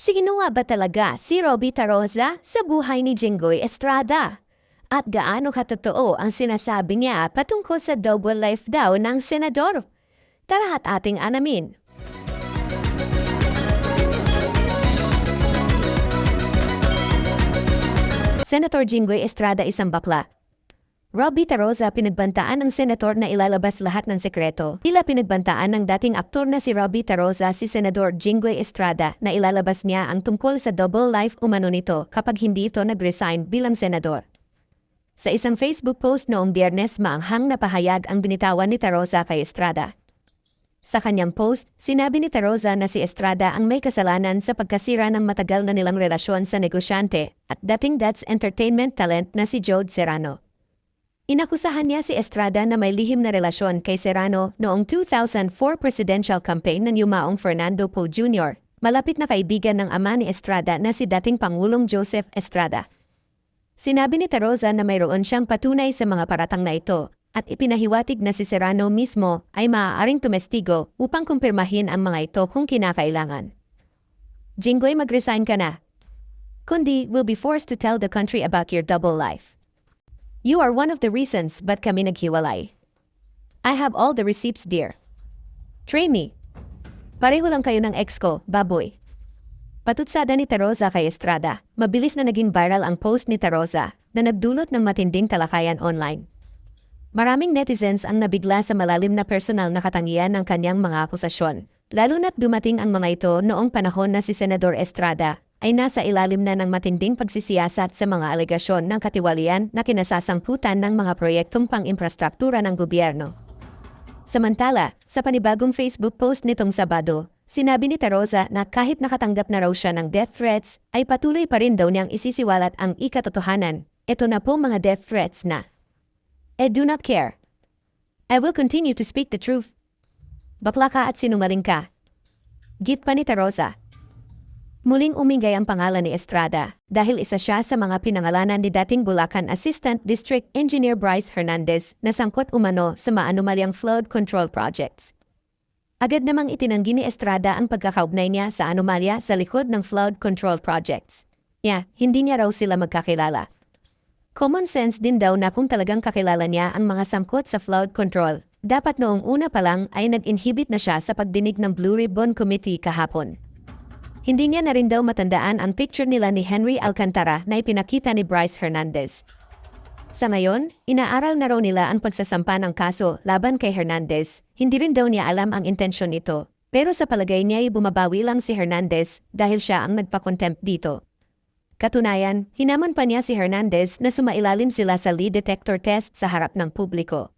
Sino nga ba talaga si Robby Tarosa sa buhay ni Jinggoy Estrada? At gaano katotoo ang sinasabi niya patungkol sa double life daw ng senador? Tara at ating anamin. Senator Jinggoy Estrada isang bakla. Robbie Tarosa pinagbantaan ng senator na ilalabas lahat ng sekreto. Tila pinagbantaan ng dating aktor na si Robbie Tarosa si Senador Jinggoy Estrada na ilalabas niya ang tungkol sa double life umano nito kapag hindi ito nag-resign bilang senador. Sa isang Facebook post noong biyernes maanghang na pahayag ang binitawan ni Tarosa kay Estrada. Sa kanyang post, sinabi ni Tarosa na si Estrada ang may kasalanan sa pagkasira ng matagal na nilang relasyon sa negosyante at dating That's Entertainment talent na si Jode Serrano. Inakusahan niya si Estrada na may lihim na relasyon kay Serrano noong 2004 presidential campaign ng yumaong Fernando Poe Jr., malapit na kaibigan ng ama ni Estrada na si dating Pangulong Joseph Estrada. Sinabi ni Tarosa na mayroon siyang patunay sa mga paratang na ito at ipinahiwatig na si Serrano mismo ay maaaring tumestigo upang kumpirmahin ang mga ito kung kinakailangan. Jinggoy mag-resign ka na. Kundi will be forced to tell the country about your double life. You are one of the reasons ba't kami naghiwalay. I have all the receipts, dear. Train me. Pareho lang kayo ng ex ko, baboy. Patutsada ni Tarosa kay Estrada, mabilis na naging viral ang post ni Tarosa na nagdulot ng matinding talakayan online. Maraming netizens ang nabigla sa malalim na personal na katangian ng kanyang mga akusasyon, lalo na't dumating ang mga ito noong panahon na si Senador Estrada ay nasa ilalim na ng matinding pagsisiyasat sa mga alegasyon ng katiwalian na kinasasangkutan ng mga proyektong pang-infrastruktura ng gobyerno. Samantala, sa panibagong Facebook post nitong Sabado, sinabi ni Tarosa na kahit nakatanggap na raw siya ng death threats, ay patuloy pa rin daw niyang isisiwalat ang ikatotohanan. Ito na po mga death threats na. I do not care. I will continue to speak the truth. Bakla ka at sinungaling ka. Git pa ni Tarosa. Muling umingay ang pangalan ni Estrada dahil isa siya sa mga pinangalanan ni dating Bulacan Assistant District Engineer Bryce Hernandez na sangkot umano sa maanumalyang flood control projects. Agad namang itinanggi ni Estrada ang pagkakaugnay niya sa anomalya sa likod ng flood control projects. Yeah, hindi niya raw sila magkakilala. Common sense din daw na kung talagang kakilala niya ang mga sangkot sa flood control, dapat noong una pa lang ay nag-inhibit na siya sa pagdinig ng Blue Ribbon Committee kahapon. Hindi niya na rin daw matandaan ang picture nila ni Henry Alcantara na ipinakita ni Bryce Hernandez. Sa ngayon, inaaral na raw nila ang pagsasampa ng kaso laban kay Hernandez. Hindi rin daw niya alam ang intensyon nito. Pero sa palagay niya ay bumabawi lang si Hernandez dahil siya ang nagpa-contempt dito. Katunayan, hinamon pa niya si Hernandez na sumailalim sila sa lie detector test sa harap ng publiko.